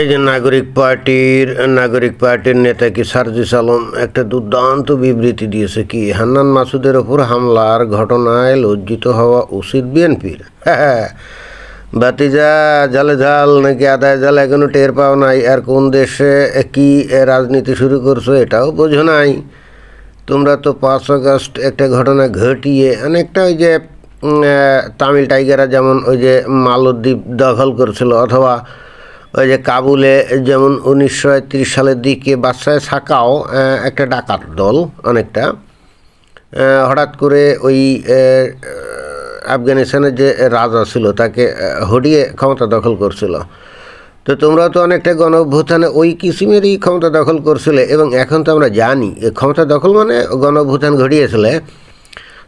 এই যে নাগরিক পার্টির নাগরিক পার্টির নেতা কি সার্জিস আলম একটা দুর্দান্ত বিবৃতি দিয়েছে কি, হান্নান মাসুদের ওপর হামলার ঘটনায় লজ্জিত হওয়া উচিত বিএনপির। হ্যাঁ বাতিজা জালে জাল নাকি আদায় জাল এখনও টের পাও নাই, আর কোন দেশে কি রাজনীতি শুরু করছ এটাও বোঝো নাই। তোমরা তো পাঁচ আগস্ট একটা ঘটনা ঘটিয়ে অনেকটা ওই যে তামিল টাইগাররা যেমন ওই যে মালদ্বীপ দখল করেছিল, অথবা ওই যে কাবুলে যেমন উনিশশো একত্রিশ সালের দিকে বাদশায় সাকাও একটা ডাকাত দল অনেকটা। হঠাৎ করে ওই আফগানিস্তানের যে রাজা ছিল তাকে হটিয়ে ক্ষমতা দখল করছিল। তো তোমরা তো অনেকটা গণ অভ্যুত্থানে ওই কিসিমেরই ক্ষমতা দখল করছিলে এবং এখন তো আমরা জানি ক্ষমতা দখল মানে গণ অভ্যুত্থান ঘটিয়েছিলে।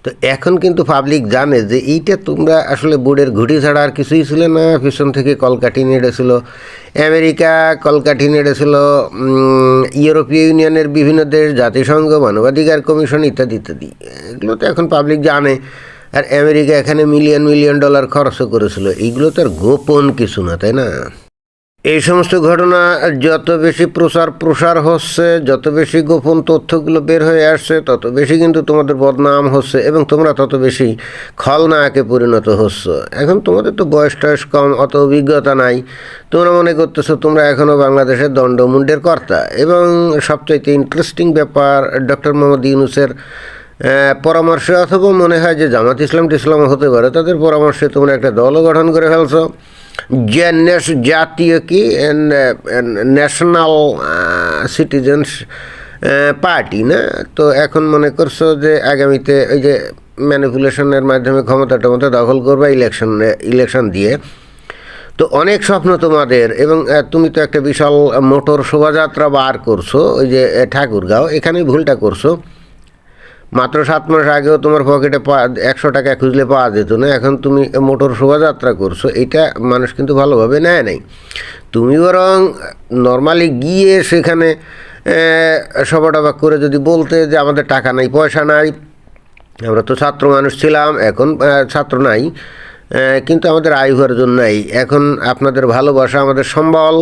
তো এখন কিন্তু পাবলিক জানে যে এইটা তোমরা আসলে বোর্ডের ঘুটি ছাড়া আর কিছুই ছিল না। পিছন থেকে কলকাঠি নেড়েছিল। আমেরিকা, কলকাঠি নেড়েছিল ইউরোপীয় ইউনিয়নের বিভিন্ন দেশ, জাতিসংঘ, মানবাধিকার কমিশন ইত্যাদি ইত্যাদি। এগুলো তো এখন পাবলিক জানে। আর আমেরিকা এখানে মিলিয়ন মিলিয়ন ডলার খরচও করেছিল। এইগুলো তো আর গোপন কিছু না, তাই না? এই সমস্ত ঘটনা যত বেশি প্রচার প্রসার হচ্ছে, যত বেশি গোপন তথ্যগুলো বের হয়ে আসছে, তত বেশি কিন্তু তোমাদের বদনাম হচ্ছে এবং তোমরা তত বেশি খলনায়কে পরিণত হচ্ছ। এখন তোমাদের তো বয়স টয়স কম, অত অভিজ্ঞতা নাই। তোমরা মনে করতেছো তোমরা এখনও বাংলাদেশের দণ্ডমুণ্ডের কর্তা। এবং সবচাইতে ইন্টারেস্টিং ব্যাপার ডক্টর মোহাম্মদ ইউনুসের পরামর্শে অথবা মনে হয় যে জামাত ইসলাম টিসলাম হতে পারে, তাদের পরামর্শে তোমরা একটা দলও গঠন করে ফেলছো। যে ন্যাশ- জাতীয় কি ন্যাশনাল সিটিজেন্স পার্টি, না? তো এখন মনে করছ যে আগামীতে ওই যে ম্যানিপুলেশনের মাধ্যমে ক্ষমতা টমতা দখল করবে ইলেকশন ইলেকশন দিয়ে। তো অনেক স্বপ্ন তোমাদের এবং তুমি তো একটা বিশাল মোটর শোভাযাত্রা বার করছ, ওই যে ঠাকুরগাঁও এখানে ভুলটা করছ। মাত্র সাত মাস আগেও তোমার পকেটে একশো টাকা খুঁজলে পাওয়া যেত না, এখন তুমি মোটর শোভাযাত্রা করছ, এটা মানুষ কিন্তু ভালোভাবে নেয় নাই। তুমি বরং নর্মালি গিয়ে সেখানে টভা করে যদি বলতে যে আমাদের টাকা নাই, পয়সা নাই, আমরা তো ছাত্র মানুষ ছিলাম, এখন ছাত্র নাই কিন্তু আমাদের আয় উপার্জন নাই। এখন আপনাদের ভালোবাসা আমাদের সম্বল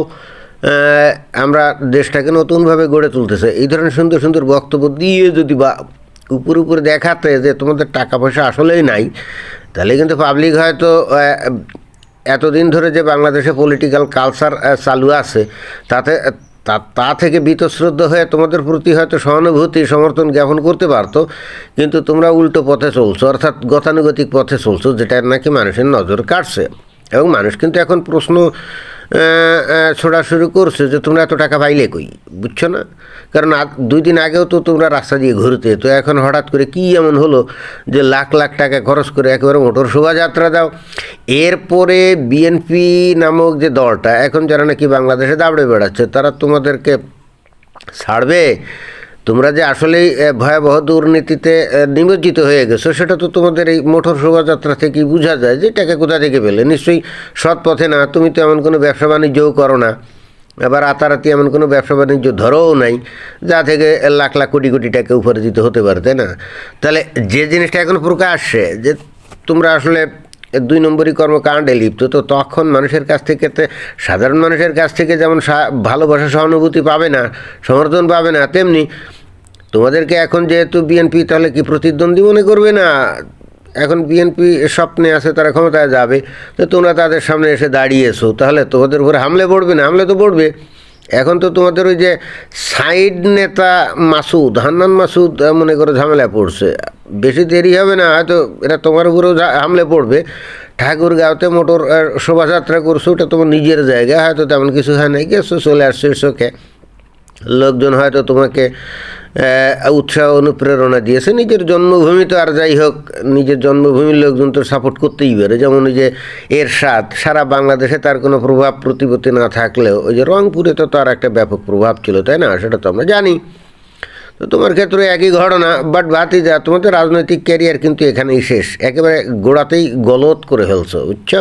আমরা দেশটাকে নতুনভাবে গড়ে তুলতেছে। এই ধরনের সুন্দর সুন্দর বক্তব্য দিয়ে যদি বা উপরে উপরে দেখাতে যে তোমাদের টাকা পয়সা আসলেই নাই, তাহলে কিন্তু পাবলিক হয়তো এতদিন ধরে যে বাংলাদেশে পলিটিক্যাল কালচার চালু আছে, তাতে, তা থেকে বীতশ্রদ্ধ হয়ে তোমাদের প্রতি হয়তো সহানুভূতি, সমর্থন জ্ঞাপন করতে পারতো, কিন্তু তোমরা উল্টো পথে চলছো, অর্থাৎ গতানুগতিক পথে চলছো, যেটা নাকি মানুষের নজর কাটছে এবং মানুষ কিন্তু এখন প্রশ্ন ছোড়া শুরু করছে যে তোমরা এত টাকা পাইলে কই? বুঝছ না? কারণ দুই দিন আগেও তো তোমরা রাস্তা দিয়ে ঘুরতে তো এখন হঠাৎ করে কি এমন হলো যে লাখ লাখ টাকা খরচ করে একেবারে মোটর শোভাযাত্রা দাও। এরপরে বিএনপি নামক যে দলটা, এখন যারা নাকি বাংলাদেশে দাবড়ে বেড়াচ্ছে, তারা তোমাদেরকে ছাড়বে? তোমরা যে আসলেই ভয়াবহ দুর্নীতিতে নিমজ্জিত হয়ে গেছো, সেটা তো তোমাদের এই মোটর শোভাযাত্রা থেকেই বোঝা যায় যে টাকা কোথা থেকে পেলে। নিশ্চয়ই সৎ পথে না, তুমি তো এমন কোনো ব্যবসা বাণিজ্যও করো না। আবার রাতারাতি এমন কোনো ব্যবসা বাণিজ্য ধরোও নাই, যা থেকে লাখ লাখ কোটি কোটি টাকা উপার্জিত হতে পারে, তাই না? তাহলে যে জিনিসটা এখন প্রকাশ আসছে যে তোমরা আসলে দুই নম্বরই কর্মকাণ্ডে লিপ্ত। তো তখন মানুষের কাছ থেকে সাধারণ মানুষের কাছ থেকে যেমন ভালোবাসা, সহানুভূতি পাবে না, সমর্থন পাবে না, তেমনি তোমাদেরকে এখন যেহেতু বিএনপি তাহলে কি প্রতিদ্বন্দ্বী মনে করবে না? এখন বিএনপি স্বপ্নে আছে, তারা ক্ষমতায় যাবে। তো তোমরা তাদের সামনে এসে দাঁড়িয়েছো, তাহলে তোমাদের উপরে হামলে পড়বে না? হামলে তো পড়বে। এখন তো তোমাদের ওই যে সাইড নেতা মাসুদ, হান্নান মাসুদ মনে করো ঝামেলায় পড়ছে। বেশি দেরি হবে না, হয়তো এটা তোমার উপরেও হামলে পড়বে। ঠাকুর ঠাকুরগাঁওতে মোটর শোভাযাত্রা করছ, ওটা তোমার নিজের জায়গা, হয়তো তেমন কিছু হয় নাই, গেছো, চলে আসছো শোকে লোকজন হয়তো তোমাকে উৎসাহ, অনুপ্রেরণা দিয়েছে। নিজের জন্মভূমি তো আর যাই হোক, নিজের জন্মভূমির লোকজন তো সাপোর্ট করতেই পারে। যেমন ওই যে এর স্বাদ সারা বাংলাদেশে তার কোনো প্রভাব, প্রতিপত্তি না থাকলেও, ওই যে রংপুরে তো তার একটা ব্যাপক প্রভাব ছিল, তাই না? সেটা তো আমরা জানি। তো তোমার ক্ষেত্রে একই ঘটনা বাট ভাতিজা তোমাদের রাজনৈতিক ক্যারিয়ার কিন্তু এখানেই শেষ। একেবারে গোড়াতেই গলত করে ফেলছো, বুঝছ?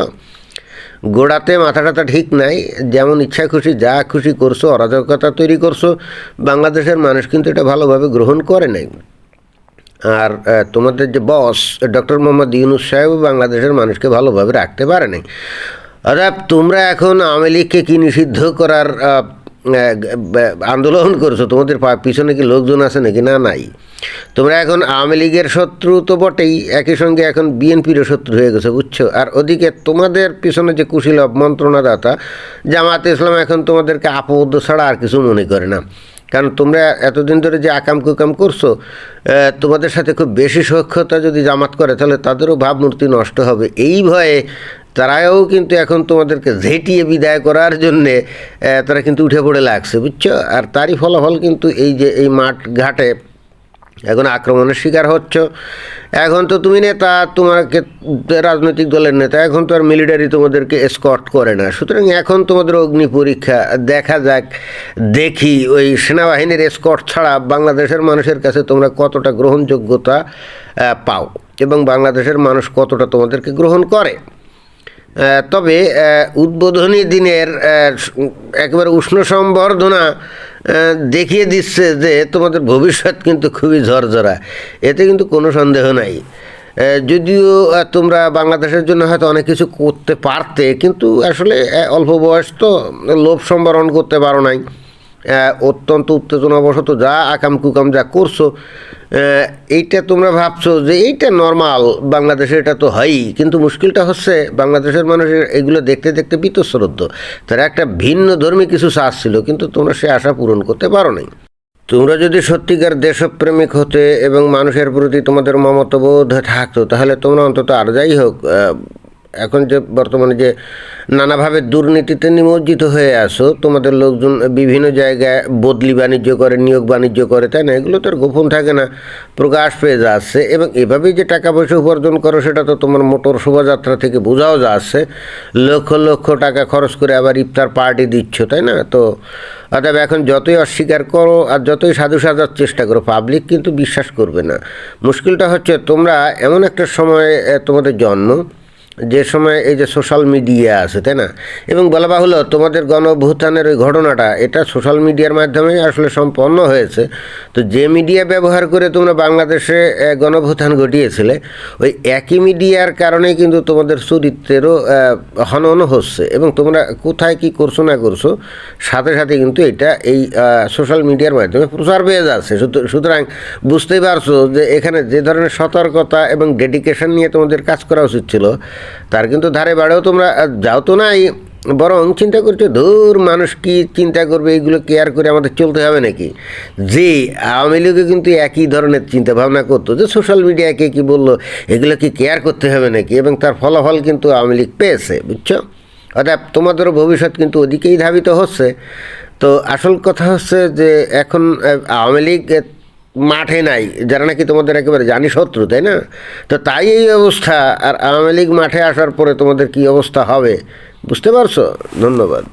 গোড়াতে মাথা টাথা ঠিক নাই, যেমন ইচ্ছা খুশি, যা খুশি করছ, অরাজকতা তৈরি করছ, বাংলাদেশের মানুষ কিন্তু এটা ভালোভাবে গ্রহণ করে নাই। আর তোমাদের যে বস ডক্টর মোহাম্মদ ইউনুস সাহেব বাংলাদেশের মানুষকে ভালোভাবে রাখতে পারে নাই অর্থাৎ তোমরা এখন আওয়ামী লীগকে কি নিষিদ্ধ করার আন্দোলন করছ, তোমাদের পিছনে কি লোকজন আছে নাকি? না, নাই। তোমরা এখন আওয়ামী লীগের শত্রু তো বটেই, একই সঙ্গে এখন বিএনপিরও শত্রু হয়ে গেছে, বুঝছ? আর ওদিকে তোমাদের পিছনে যে কুশীলভ মন্ত্রণাদাতা জামাত ইসলাম এখন তোমাদেরকে আপদ ছাড়া আর কিছু মনে করে না। কারণ তোমরা এতদিন ধরে যে আকাম কুকাম করছ তোমাদের সাথে খুব বেশি সক্ষতা যদি জামাত করে, তাহলে তাদেরও ভাবমূর্তি নষ্ট হবে। এই ভয়ে তারাও কিন্তু এখন তোমাদেরকে ঝেঁটিয়ে বিদায় করার জন্যে তারা কিন্তু উঠে পড়ে লাগছে, বুঝছ? আর তারই ফলাফল কিন্তু এই যে, এই মাঠ ঘাটে এখন আক্রমণের শিকার হচ্ছ। এখন তো তুমি নেতা, তোমাকে রাজনৈতিক দলের নেতা, এখন তো আর মিলিটারি তোমাদেরকে স্কট করে না। সুতরাং এখন তোমাদের অগ্নি পরীক্ষা দেখা যাক, দেখি ওই সেনাবাহিনীর স্কট ছাড়া বাংলাদেশের মানুষের কাছে তোমরা কতটা গ্রহণযোগ্যতা পাও এবং বাংলাদেশের মানুষ কতটা তোমাদেরকে গ্রহণ করে। তবে উদ্বোধনী দিনের একবার উষ্ণ সম্বর্ধনা দেখিয়ে দিচ্ছে যে তোমাদের ভবিষ্যৎ কিন্তু খুবই ঝরঝরা। এতে কিন্তু কোনো সন্দেহ নাই। যদিও তোমরা বাংলাদেশের জন্য হয়তো অনেক কিছু করতে পারতে, কিন্তু আসলে অল্প বয়স তো লোভ সম্বরণ করতে পারো নাই। অত্যন্ত উত্তেজনাবশত যা আকাম কুকাম যা করছ এইটা তোমরা ভাবছ যে এইটা নর্মাল বাংলাদেশে এটা তো হয়ই। কিন্তু মুশকিলটা হচ্ছে বাংলাদেশের মানুষের এগুলো দেখতে দেখতে বিতশ্রদ্ধ। তারা একটা ভিন্ন ধর্মী কিছু চাষ ছিল, কিন্তু তোমরা সে আশা পূরণ করতে পারো নাই। তোমরা যদি সত্যিকার দেশপ্রেমিক হতে এবং মানুষের প্রতি তোমাদের মমতাবোধ থাকতো, তাহলে তোমরা অন্তত আর যাই হোক এখন যে বর্তমানে যে নানাভাবে দুর্নীতিতে নিমজ্জিত হয়ে আসো তোমাদের লোকজন বিভিন্ন জায়গায় বদলি বাণিজ্য করে, নিয়োগ বাণিজ্য করে, তাই না? এগুলো তো আর গোপন থাকে না। প্রকাশ পেয়ে যাচ্ছে এবং এভাবেই যে টাকা পয়সা উপার্জন করো, সেটা তো তোমার মোটর শোভাযাত্রা থেকে বোঝাও যাচ্ছে। লক্ষ লক্ষ টাকা খরচ করে আবার ইফতার পার্টি দিচ্ছ, তাই না? তো অতএব এখন যতই অস্বীকার করো আর যতই সাধু সাজার চেষ্টা করো পাবলিক কিন্তু বিশ্বাস করবে না। মুশকিলটা হচ্ছে তোমরা এমন একটা সময়ে তোমাদের জন্ম যে সময় এই যে সোশ্যাল মিডিয়া আছে তাই না? এবং বলা বাহুল্য তোমাদের গণভূতানের ওই ঘটনাটা এটা সোশ্যাল মিডিয়ার মাধ্যমে আসলে সম্পন্ন হয়েছে। তো যে মিডিয়া ব্যবহার করে তোমরা বাংলাদেশে আহ, গণভূতান ঘটিয়েছিলে ওই একই মিডিয়ার কারণেই কিন্তু তোমাদের চরিত্রেরও হনন হচ্ছে। এবং তোমরা কোথায় কি করছ না করছ সাথে সাথে কিন্তু এটা এই সোশ্যাল মিডিয়ার মাধ্যমে প্রচার পেয়ে যাচ্ছে। সুত- সুতরাং বুঝতেই পারছ যে এখানে যে ধরনের সতর্কতা এবং ডেডিকেশন নিয়ে তোমাদের কাজ করা উচিত ছিল তার কিন্তু ধারে বাড়েও তোমরা যাও তো নাই, বরং চিন্তা করছ, ধুর, মানুষ কি চিন্তা করবে? এইগুলো কেয়ার করে আমাদের চলতে হবে নাকি? যে আওয়ামী লীগও কিন্তু একই ধরনের চিন্তা ভাবনা করতো, যে সোশ্যাল মিডিয়াকে কি বলল, এগুলো কি কেয়ার করতে হবে নাকি? এবং তার ফলাফল কিন্তু আওয়ামী লীগ পেয়েছে, বুঝছ? অর্থাৎ তোমাদেরও ভবিষ্যৎ কিন্তু ওদিকেই ধাবিত হচ্ছে। তো আসল কথা হচ্ছে যে এখন আওয়ামী লীগ মাঠে নাই, যারা নাকি তোমাদের একেবারে জানি শত্রু, তাই না? তো তাই এই অবস্থা, আর আওয়ামী লীগ মাঠে আসার পরে তোমাদের কি অবস্থা হবে, বুঝতে পারছ? ধন্যবাদ।